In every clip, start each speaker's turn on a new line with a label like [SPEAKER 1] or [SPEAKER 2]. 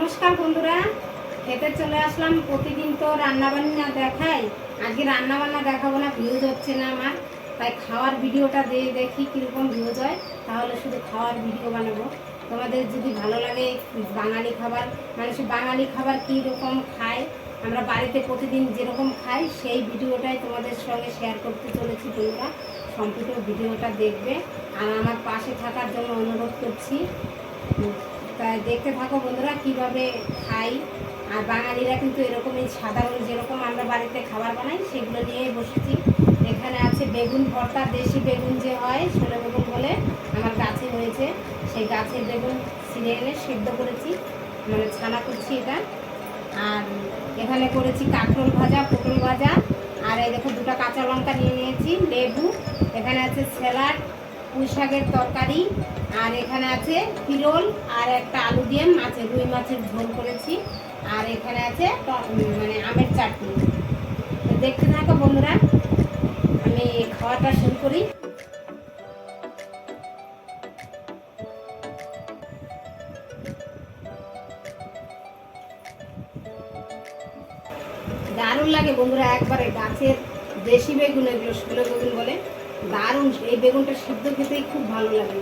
[SPEAKER 1] নমস্কার বন্ধুরা, খেতে চলে আসলাম। প্রতিদিন তো রান্না বান্না দেখাই। আজকে রান্না বান্না দেখাবো না, ভিউজ হচ্ছে না আমার। তাই খাওয়ার ভিডিওটা দিয়ে দেখি কীরকম ভিউজ হয়। তাহলে শুধু খাওয়ার ভিডিও বানাবো। তোমাদের যদি ভালো লাগে বাঙালি খাবার মানুষ বাঙালি খাবার কীরকম খায়, আমরা বাড়িতে প্রতিদিন যেরকম খাই, সেই ভিডিওটাই তোমাদের সঙ্গে শেয়ার করতে চলেছি তোমরা সম্পূর্ণ ভিডিওটা দেখবে। আর আমার পাশে থাকার জন্য অনুরোধ করছি। তাই দেখতে থাকো বন্ধুরা কীভাবে খাই। আর বাঙালিরা কিন্তু এরকমই, সাধারণ যেরকম আমরা বাড়িতে খাবার বানাই, সেগুলো নিয়েই বসেছি। এখানে আছে বেগুন ভর্তা, দেশি বেগুন যে হয়, ছোলে বেগুন বলে আমার গাছে হয়েছে। সেই গাছের বেগুন ছিঁড়ে এনে সিদ্ধ করেছি মানে ছানা করছি এটা। আর এখানে করেছি কাঁকরোল ভাজা, পটল ভাজা। আর এই দেখো দুটো কাঁচা লঙ্কা নিয়ে নিয়েছি, লেবু। এখানে আছে স্যালাড পুঁই শাকের তরকারি, আর এখানে আছে পিরোল আর একটা আলু দিয়ে মাছের, রুই মাছের ঝোল করেছি। আর এখানে আছে মানে আমের চাটনি। দেখতে থাকো বন্ধুরা, আমি খাওয়াটা শুরু করি। দারুণ লাগে বন্ধুরা, একবারে গাছের দেশি বেগুন, এগুলো শুকনো বেগুন বলে। দারুণ। এই বেগুনটা সিদ্ধ খেতেই খুব ভালো লাগে।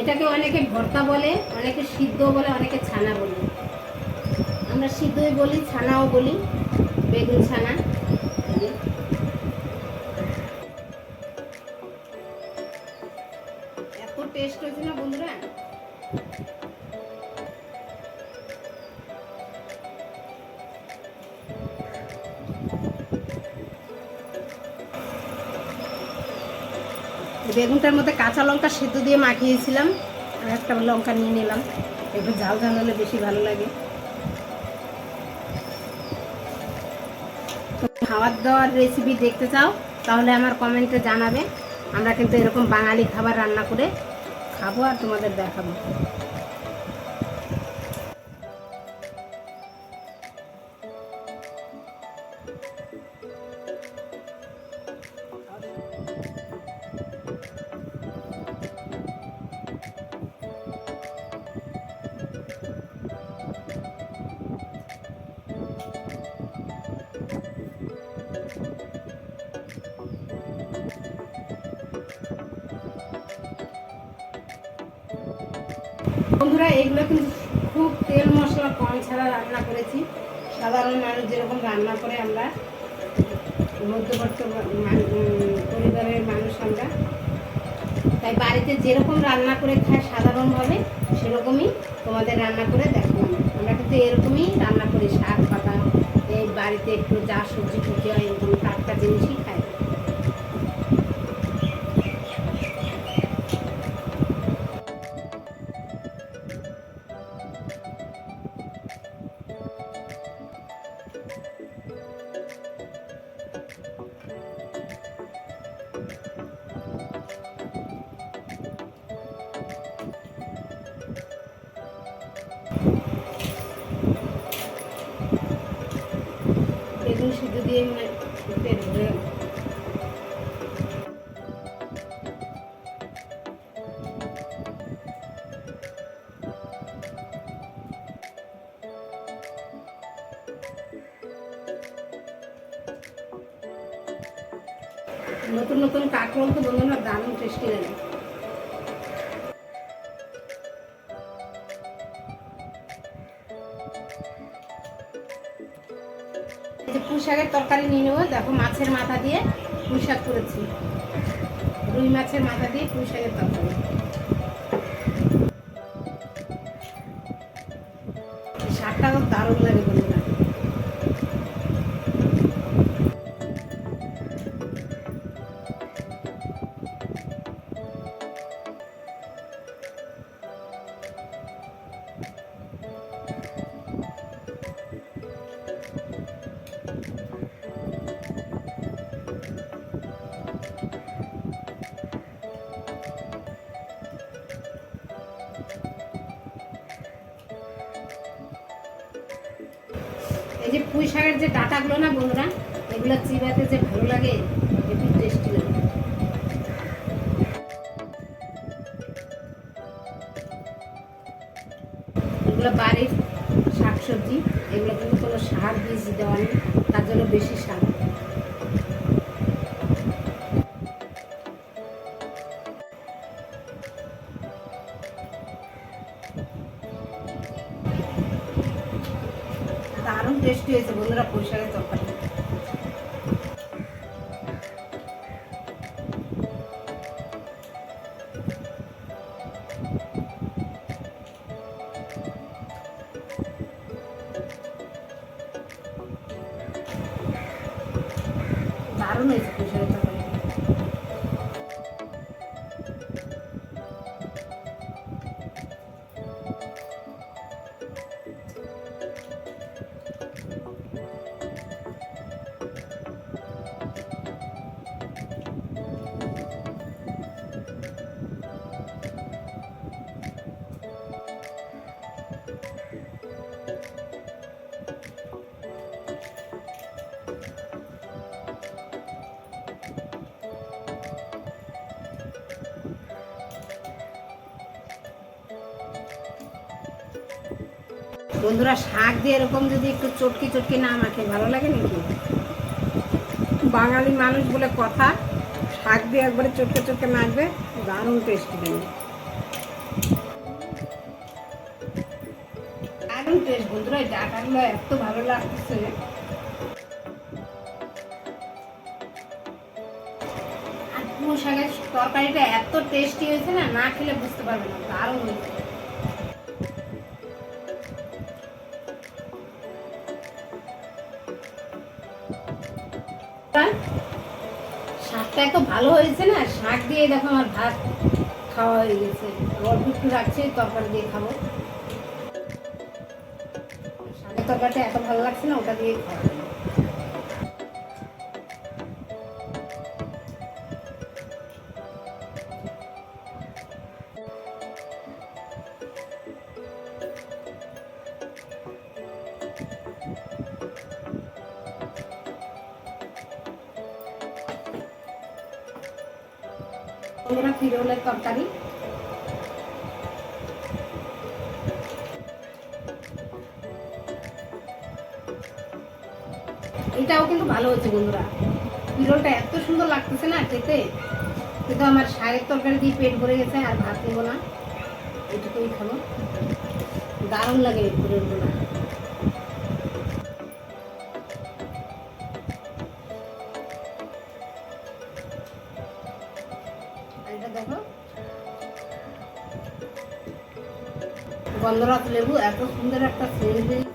[SPEAKER 1] এটাকে অনেকে ভর্তা বলে, অনেকে সিদ্ধ বলে, অনেকে ছানা বলে। আমরা সিদ্ধই বলি, ছানাও বলি, বেগুন ছানা বেগুনটার মধ্যে কাঁচা লঙ্কা সেদ্ধ দিয়ে মাখিয়েছিলাম। আর একটা লঙ্কা নিয়ে নিলাম। একটু ঝাল ঝাল হলে বেশি ভালো লাগে। খাবার দাওয়ার রেসিপি দেখতে চাও, তাহলে আমার কমেন্টে জানাবে। আমরা কিন্তু এরকম বাঙালি খাবার রান্না করে খাব আর তোমাদের দেখাবো। এগুলো কিন্তু খুব তেল মশলা কম ছাড়া রান্না করেছি। সাধারণ মানুষ যেরকম রান্না করে আমরা মধ্যবর্ত পরিবারের মানুষ আমরা। তাই বাড়িতে যেরকম রান্না করে খায় সাধারণভাবে, সেরকমই তোমাদের রান্না করে দেখো আমরা। কিন্তু এরকমই রান্না করি, শাক পাতা, এই বাড়িতে একটু যা সবজি টুজি হয়, এরকম টাটকা জিনিসই খাই। গেল। নতুন নতুন কাঁকরোল তো বন্ধুরা দারুণ টেস্টি লাগে যে পুঁই শাকের তরকারি নিয়ে নেব। দেখো মাছের মাথা দিয়ে পুঁই করেছি। রুই মাছের মাথা দিয়ে পুঁই শাকের তরকারি শাকটা দারুণ লাগে পুঁই শাকের যে ডাটাগুলো না বন্ধুরা এগুলো চিবাতে যে ভালো লাগে দারুণ টেস্টি হয়েছে বন্ধুরা পুঁইশাকের তরকারি বন্ধুরা শাক দিয়ে এরকম যদি একটু চটকি চটকি না মাখে, ভালো লাগে নাকি? বাঙালি মানুষ বলে কথা, শাক দিয়ে একবারে চটকে চটকে মাখবে, দারুণ টেস্টি দেবে টেস্ট বন্ধুরা ডাটাগুলো এত ভালো লাগতেছে আর পুরো শাকের তরকারিটা এত টেস্টি হয়েছে না না খেলে বুঝতে পারবে না, দারুণ হয়েছে। এত ভালো হয়েছে না? শাক দিয়ে দেখো আমার ভাত খাওয়া হয়ে গেছে। অল্প একটু রাখছে, তরকারি দিয়ে খাব। শাকের তরকারিটা এত ভালো লাগছে না, ওটা দিয়ে খাব। তরকারি। এটাও কিন্তু ভালো হচ্ছে বন্ধুরা। ফিরোলটা এত সুন্দর লাগতেছে না খেতে। কিন্তু আমার শাকের তরকারি দিয়ে পেট ভরে গেছে আর ভাত নেব না। এটুকুই খাব। দারুণ লাগে এই গন্ধরাজ লেবু, এত সুন্দর একটা সেন্ট দিয়েছে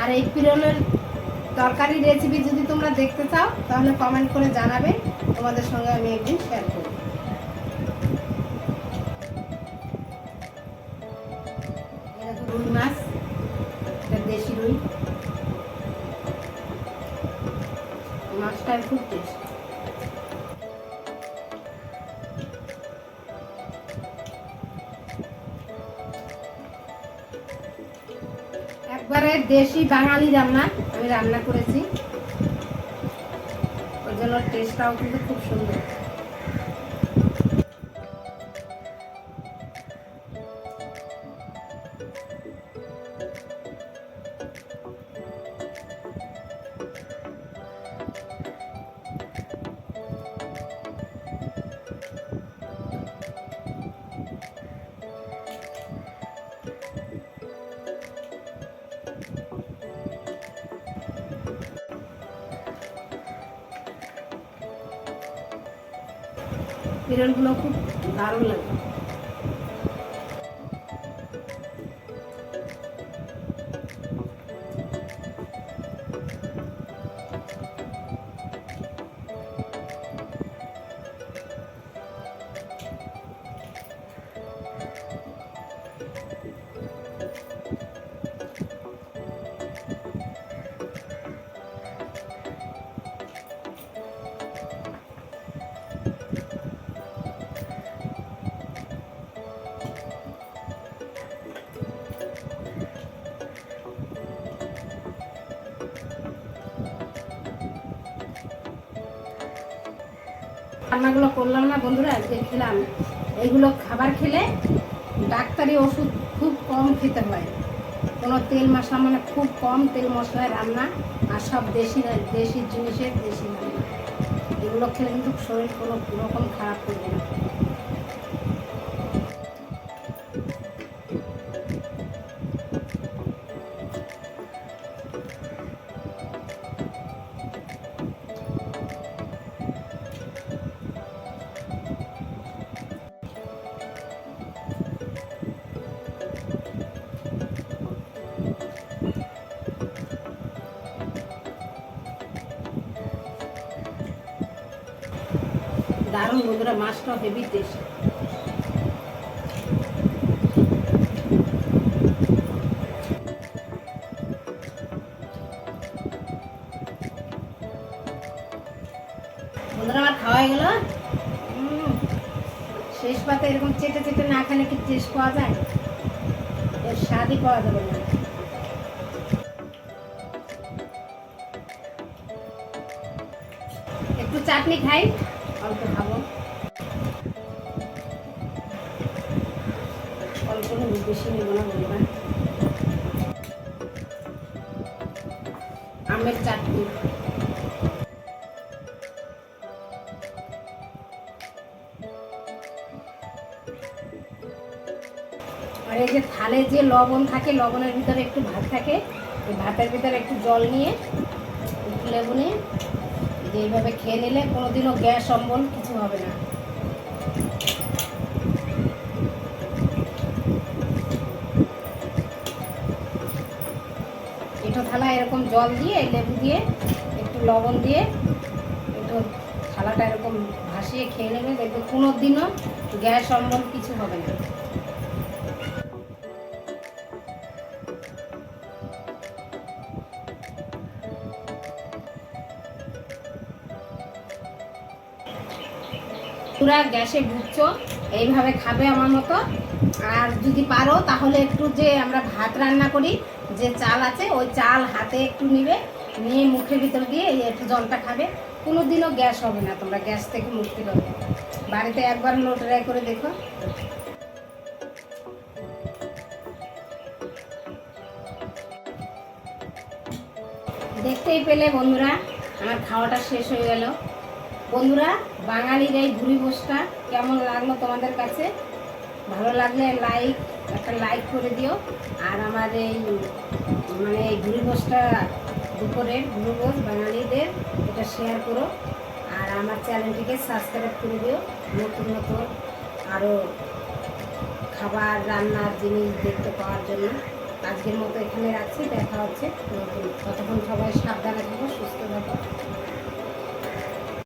[SPEAKER 1] আর এই পিরলের তরকারি রেসিপি যদি তোমরা দেখতে চাও, তাহলে কমেন্ট করে জানাবে। তোমাদের সঙ্গে আমি একদিন শেয়ার করব। মাছটার খুব টেস্ট একবারে দেশি বাঙালি রান্না, আমি রান্না করেছি। ওর জন্য টেস্টটাও কিন্তু খুব সুন্দর। বিরলগুলো খুব দারুণ লাগে। রান্নাগুলো করলাম না, বন্ধুরা, আজকে খেলাম। এগুলো খাবার খেলে ডাক্তারি ওষুধ খুব কম খেতে হয়। কোনো তেল মশলা মানে খুব কম তেল মশলায় রান্না, আর সব দেশি দেশি জিনিসের দেশি রান্না। এগুলো খেলে কিন্তু শরীর কোনো রকম খারাপ করবে দারুণ বন্ধুরা, মাছটা হেভি টেস্ট বন্ধুরা, আমার খাওয়া হয়ে গেল। শেষ পাতে এরকম চেটে চেটে না খেলে কি টেস্ট পাওয়া যায়? এর স্বাদই পাওয়া যাবে না। একটু চাটনি খাই। আমের চাটনি। আর এই যে থালে যে লবণ থাকে, লবণের ভিতরে একটু ভাত থাকে, এই ভাতের ভিতরে একটু জল নিয়ে, একটু লেবু নিয়ে এইভাবে খেয়ে নিলে কোনোদিনও গ্যাস অম্বল কিছু হবে না। থালা এরকম জল দিয়ে, লেবু দিয়ে, একটু লবণ দিয়ে, একটু থালাটা এরকম ভাসিয়ে খেয়ে নেবে, দেখবে কোনো দিনও গ্যাস অম্বল কিছু হবে না। পুরা গ্যাসে ভুগছো এইভাবে খাবে আমার মতো। আর যদি পারো, তাহলে একটু যে আমরা ভাত রান্না করি যে চাল আছে, ওই চাল হাতে একটু নিবে, নিয়ে মুখের ভিতর দিয়ে একটু জলটা খাবে। কোনো দিনও গ্যাস হবে না তোমরা, গ্যাস থেকে মুক্তি পাবে। বাড়িতে একবার ট্রাই করে দেখো। দেখতেই পেলে বন্ধুরা, আমার খাওয়াটা শেষ হয়ে গেল। বন্ধুরা, বাঙালির এই ভুড়ি ভোজটা কেমন লাগল তোমাদের কাছে? ভালো লাগলে লাইক একটা লাইক করে দিও। আর আমার এই মানে এই ভুড়ি ভোজটা দুপুরের ভুড়ি ভোজ বাঙালিদের, এটা শেয়ার করো। আর আমার চ্যানেলটিকে সাবস্ক্রাইব করে দিও। নতুন নতুন আরও খাবার, রান্নার জিনিস দেখতে পাওয়ার জন্য। আজকের মতো এখানে রাখছি। দেখা হচ্ছে নতুন, ততক্ষণ সবাই সাবধানে থাকো, সুস্থ থাকো।